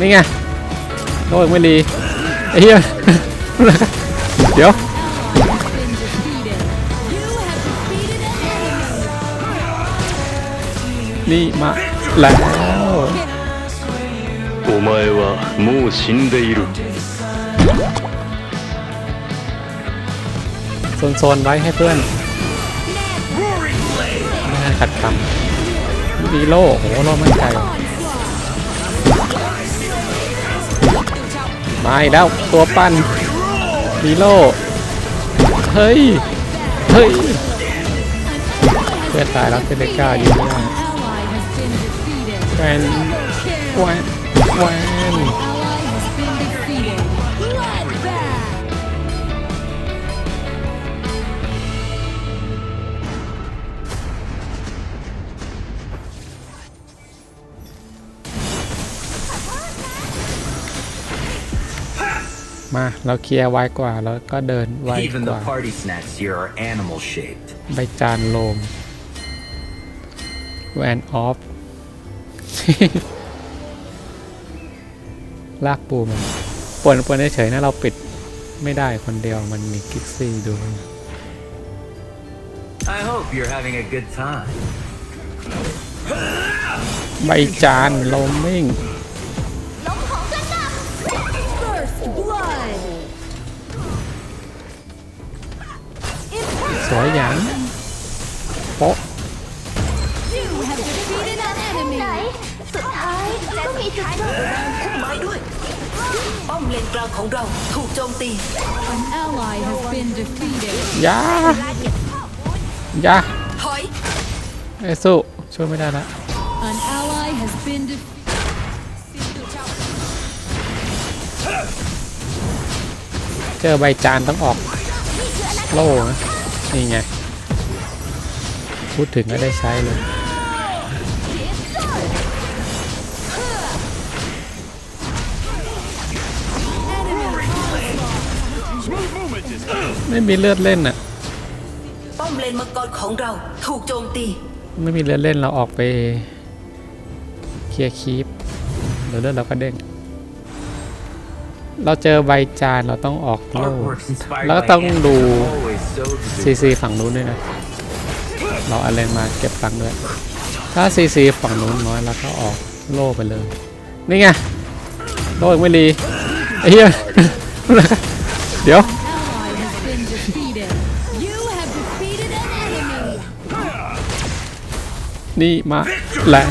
นี่ไงโดนไม่ดีไอ้เหี้ย เดี๋ยว นี่มาแล้ว お前はもう死んでいる โซนๆไว้ให้เพื่อนไม่ให้ขัดคำดีโล่โหโล่มั่นใจ มาอีกแล้วตัวปั้นฮีโล่เฮ้ย เฮ้ยเพื่อนตายแล้วเซเลก้ายิงไม่ได้แวนแวนแวน เราเคลียร์ไวกว่าแล้วก็เดินไว Even ก the ว่า party snacks here are animal shaped. ใบจานโลมแวนออฟลากปูมันปวนปวนเฉยๆนะเราปิดไม่ได้คนเดียวมันมีกิกซี่ดู I hope you're having a good time. ใบจานโลมมิ่ง สวยหยังโป๊ะไหนสุดท้ายก็มีจุดจบไม้ด้วยป้อมเลนกลางของเราถูกโจมตี An ally has been defeated. ยายาถอยไอ้สู้ช่วยไม่ได้ละ An ally has been defeated. เจอใบจานต้องออกโล่นะ นี่ไง พูดถึงก็ได้ใช้เลย ไม่มีเลือดเล่นอะป้อมเลนมังกรของเราถูกโจมตี ไม่มีเลือดเล่นเราออกไป เคลียร์คีปเดี๋ยวเลือดเราก็เด้งเราเจอใบจานเราต้องออกโล่ Artworks inspired แล้วก็ by ต้องดู animals always so ซีซีฝั่งนู้นด้วยนะ เราอะไรมาเก็บตังค์ด้วย ถ้าซีซีฝั่งนู้นน้อยแล้วก็ออกโล่ไปเลย นี่ไง โล่ยังไม่รีไอ้เหี้ยเดี๋ยว นี่มาแล้ว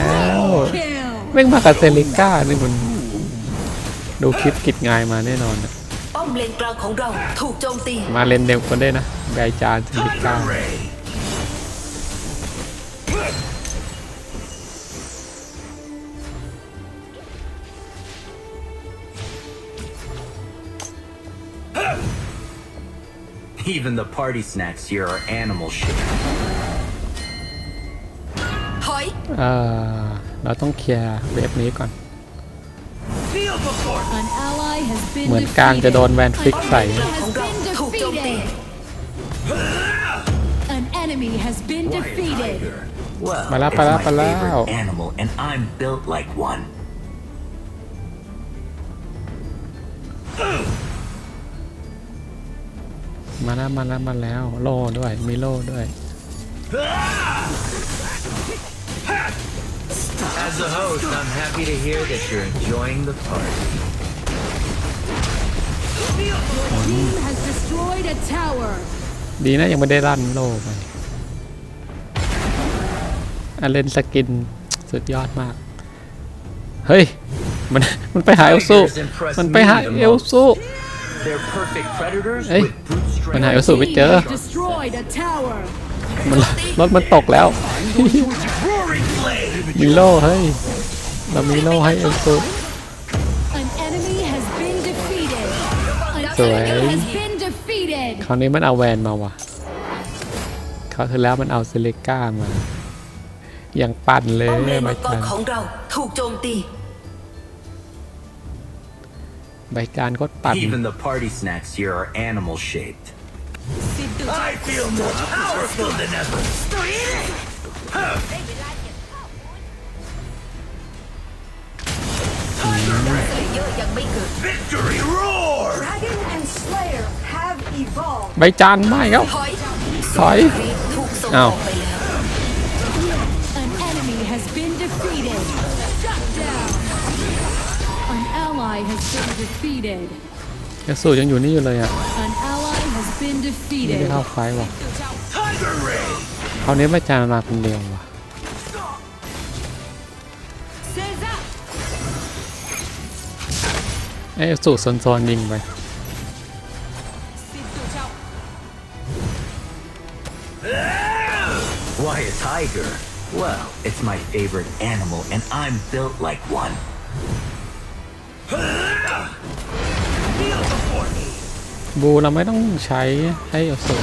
แม่งมากับเซลิก้านี่มันดูคลิปกิจงายมาแน่นอนอะ มเลนกลางของเราถูกโจมตี มาเลนเดวกันได้นะใบจานเซลิก้า Even the party snacks here are animal shaped. ถอยเอ่อเราต้องเคลียร์เวฟนี้ก่อน An ally has been เหมือนกลางจะโดนแวนฟิกใส่ defeated. ของ Has เรา been ถูกโจมตี defeated. An enemy has been defeated. Well, Pala, it's pala, my pala. favorite animal, and I'm built like one. มาแล้วมาแล้วมาแล้วโล่ด้วยมีโล่ด้วย As a host, I'm happy to hear that you're enjoying the party. ดีนะยังไม่ได้ลั่นโล่ไปอันเล่นสกินสุดยอดมาก เฮ้ย มันมันไปหาเอลซูมันไปหาเอลซู They're perfect predators Hey, with brute มัน strength. หาเอลซูไม่เจอ Has destroyed a tower. มันรถมันตกแล้วมีโล่เฮ้ย เรามีโล่ให้เอลซู An enemy has คราวนี้มันเอาแวนมาว่ะเขาวที่แล้วมันเอาเซเลก้ามายังปั่นเลยป้อมเลนใบมังกจารนของเราถูกโจมตี ใบจานก็ปั่น Even the party snacks here are animal shaped. I feel more powerful than ever. สเยอร์ยังไม่เกิด Victory ใบจานไม่ครับถอยถอยถูกส่งออ้าวอกไปแล้ว An enemy has been defeated. Shut down. An ally has been defeated. ยาสูยังอยู่นี่อยู่เลยอะ An ally has been ไม่ได้ defeated. เข้าไฟท์ว่ะ Tiger Ray! คราวนี้ใบจานมาคนเดียวว่ะ Caesar. ไอ้ยาสูโซนๆยิงไป Why a tiger? Well, it's my favorite animal, and I'm built like one. Kneel before me! บูเราไม่ต้องใช้ให้ยาสู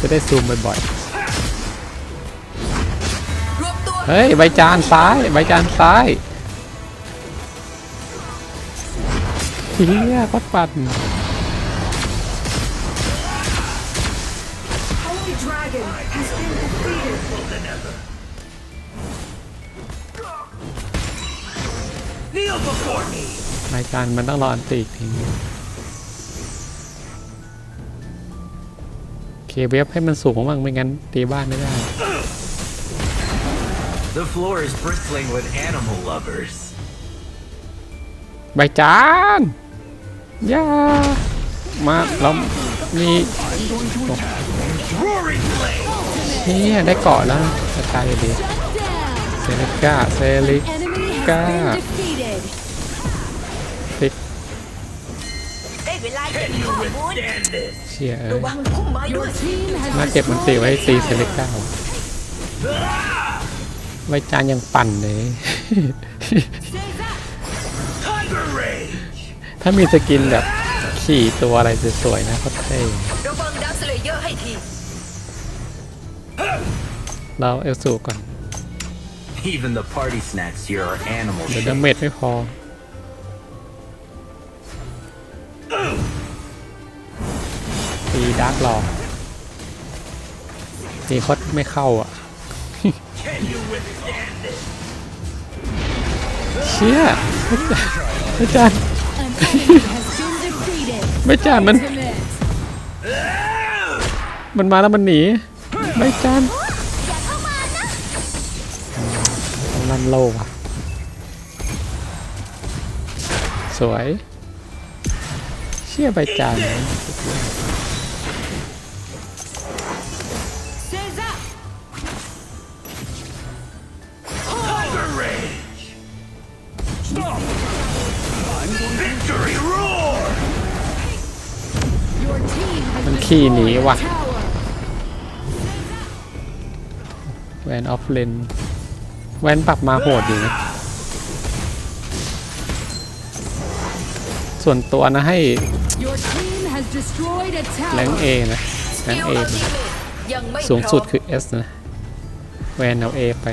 จะได้ซูมบ่อยรวบตัวๆเฮ้ยใบจานซ้ายใบจานซ้ายเฮียปัดปัด me! ใบจานมันต้องรออันตีอีกทีนึงเคเวฟให้มันสูงบ้างไม่งั้นตีบ้านไม่ได้ The floor is bristling with animal lovers. ใบจานอย่ามาเรามี Roaring flame! เฮียได้เกาะแล้วจะตายอยู่ดี Shut down. เซลิก้าเซลิ Enemy has เวลาเก็บข้อมูล Stand this! เชียเอ้ระยวังพุ่มไม้ด้ว Your ย team has น่าเก็บมันตีไว้ตีเซ destroyed ลิ a ก้า tower. ใบจานยังปั่นเลย Caesar. Tiger Rage! ถ้ามีสกินแบบขี่ตัวอะไรสวยๆนะก็เท่ระวังดักสเลเยอร์ให้ทีเราเอลสูก่อน Even the party snacks here are animal เดี๋ยว shaped. ดาเมจไม่พอ ตีดาร์กรอตีคดไม่เข้าอะ เชี่ยไม่จานไม่จานมัน มันมาแล้วมันหนีไม่จานต้องลั่นโลว่ะ สวย เชี่ยใบจาน ขี่หนีว่ะแวนออฟเลนแวนปรับมาโหดอยู่นะ ส่วนตัวนะให้แรงเอนะแรงเอสูงสุดพร้อมคือ S นะ แวนเอา A ไป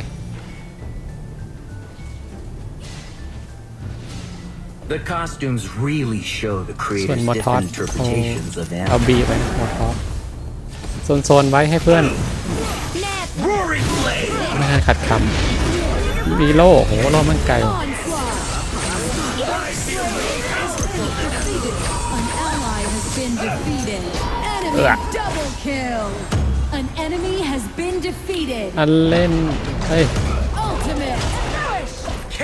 The costumes really show the ส่วน creator's มอทอส different เอา interpretations of เอา animals. B ไปนะมอทอสโซนๆไว้ให้เพื่อน Roaring flame! ไม่ให้ขัดคำมีโล่โหโล่มันไกล Onslaught. An ally has been defeated. Enemy Ugh. double kill. An enemy has been defeated. อันเล่น เฮ้ย Ultimate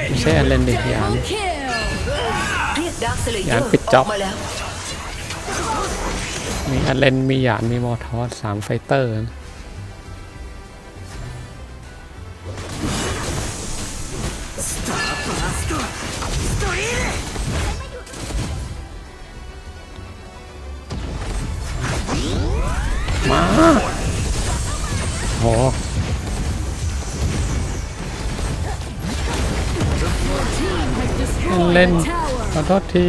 ไม่ใช่อันเล่นดิยาน double kill. เรียกดักสเลเยยาอนร์ปิดจ็อบมาแล้วมีอันเล่นมีหยานมีมอทอสสามไฟเตอร์นะ โทษที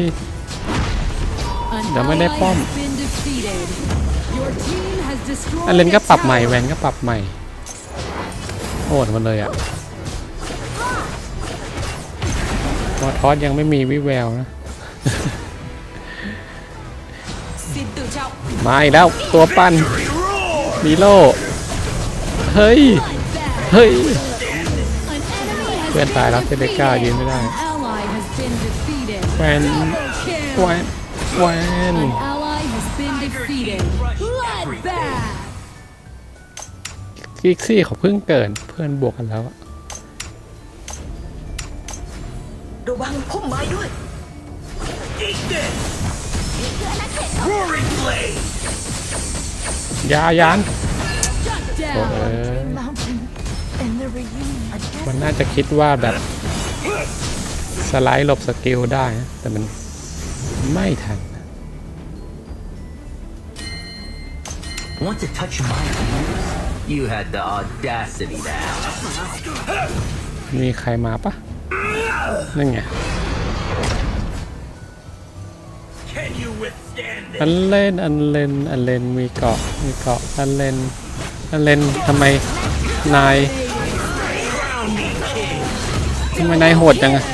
An เดี๋ยวไม่ได้ ally ป้อม has been defeated. Your team has destroyed อันเล่นก็ a ปรับใหม่ tower. แวนก็ปรับใหม่โหดหมันเลยอะมอทอสยังไม่มีวิแววนะสินตื่นเช้ามาอีกแล้ว ตัวปั้นมีโลเฮ้ย เฮ้ย An enemy has เพื่อนตายแล้วเซเดก้ายืนไม่ได้ แวนแวนแวน An ally has been defeated. Bloodbath. กิกซี่เขาเพิ่งเกิดเพื่อนบวกกันแล้วอะระวังพุ่มไม้ด้วย Eat this! Roaring blade! ยายาน Shut โอ้ down. เอ้ย mountain and the reunion มันน่าจะคิดว่าแบบ สไลด์หลบสกิลได้นะแต่มันไม่ทัน Want to touch my fingers? You had the audacity to ask. มีใครมาปะนั่นไง Can you withstand อันเล่นอันเล่นอันเล่นมีเกาะมีเกาะอันเล่นอันเล่นทำไมนายทำไมนายโหดจังอะ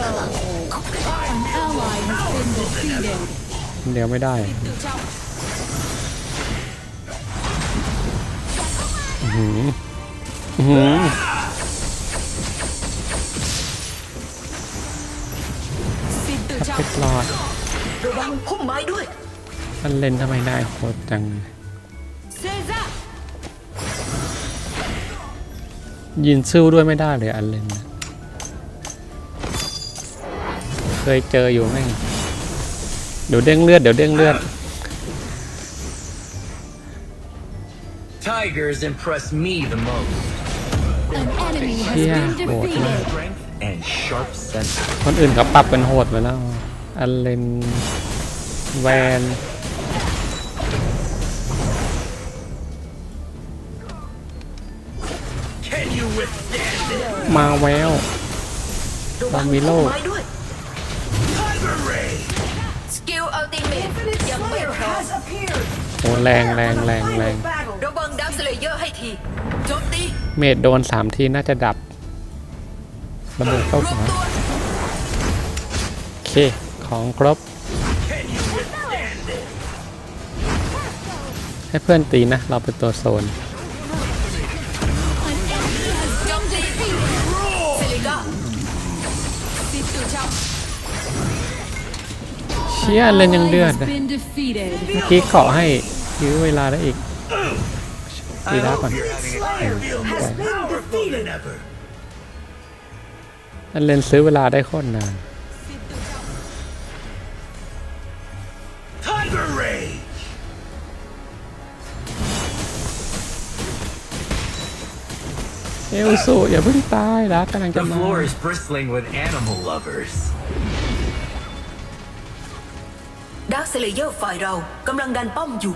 เดี๋ยวไม่ได้อื้อหืออื้อหือสิทธิ์ทับเจ้าเพชรรอดระวังพุ่มไม้ด้วยอันเล่นทำไมนายโหดจัง Caesar. ยินสู้ด้วยไม่ได้เลยอันเล่นนะเคยเจออยู่แม่งเดี๋ยวเด้งเลือดเดี๋ยวเด้งเลือด Tigers impress me the most. An enemy has Yeah, been bored, defeated. Strength and sharp senses. คนอื่นเขาปรับกันโหดไปแล้วอันเลนแวน Can you withstand it? มาแววระวังลามิโล อ้แรงแรงแรงแรงระวังดักสเลเยอร์ให้ทีโจมตีเมดโดนสามทีน่าจะดับระเบิดเข้ารวมหัวตัวโอเคของครบ Can you withstand it? ให้เพื่อนตีนะ เราเป็นตัวโซนโจมตีเซลิก้าสิทธิ์เจ้าเชี่ยอันเล่นยังเดือด Ally นะ has been defeated. เมื่อกี้เกาะให้ ยื้อเวลาได้อีกตีด้าก่อน You're having a feel more powerful than ever. อันเล่นซื้อเวลาได้โคตรนาน Tiger Ray! เอลสูอย่าเพิ่งตายรักกำลังจะ The มา floor is bristling with animal lovers. ดักสเลเยอร์ฝ่ายเรากำลังดันป้อมอยู่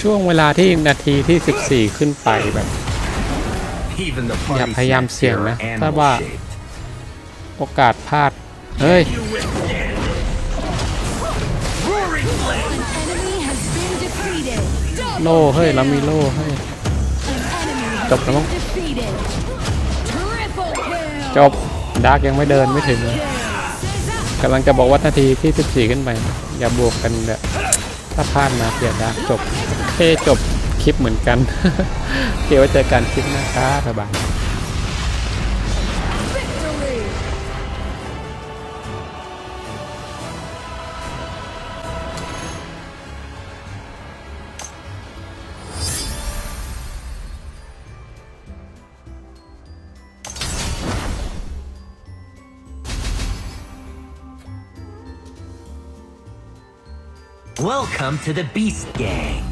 ช่วงเวลาที่นาทีที่ 14 ขึ้นไปแบบ Even the อย่า party พยายาม snacks เสี่ยง here นะ are ถ้าว่า animal shaped. โอกาสพลาด เฮ้ย You withstand it. Roaring blade! Enemy has been defeated. โล่เฮ้ย เรามีโล่เฮ้ย An enemy has จบแล้วมั้ง been defeated. Triple kill. จบ ดาร์กยังไม่เดินไม่ถึงเลยกำลังจะบอกว่านาทีที่ 14 ขึ้นไป อย่าบวกกันแบบ ถ้าพลาดมาเปลี่ยนดาร์กจบเท่จบคลิปเหมือนกัน เกี่ยวไว้เจอกันคลิปหน้าครับบ๊ายบาย Welcome to the Beast Gang.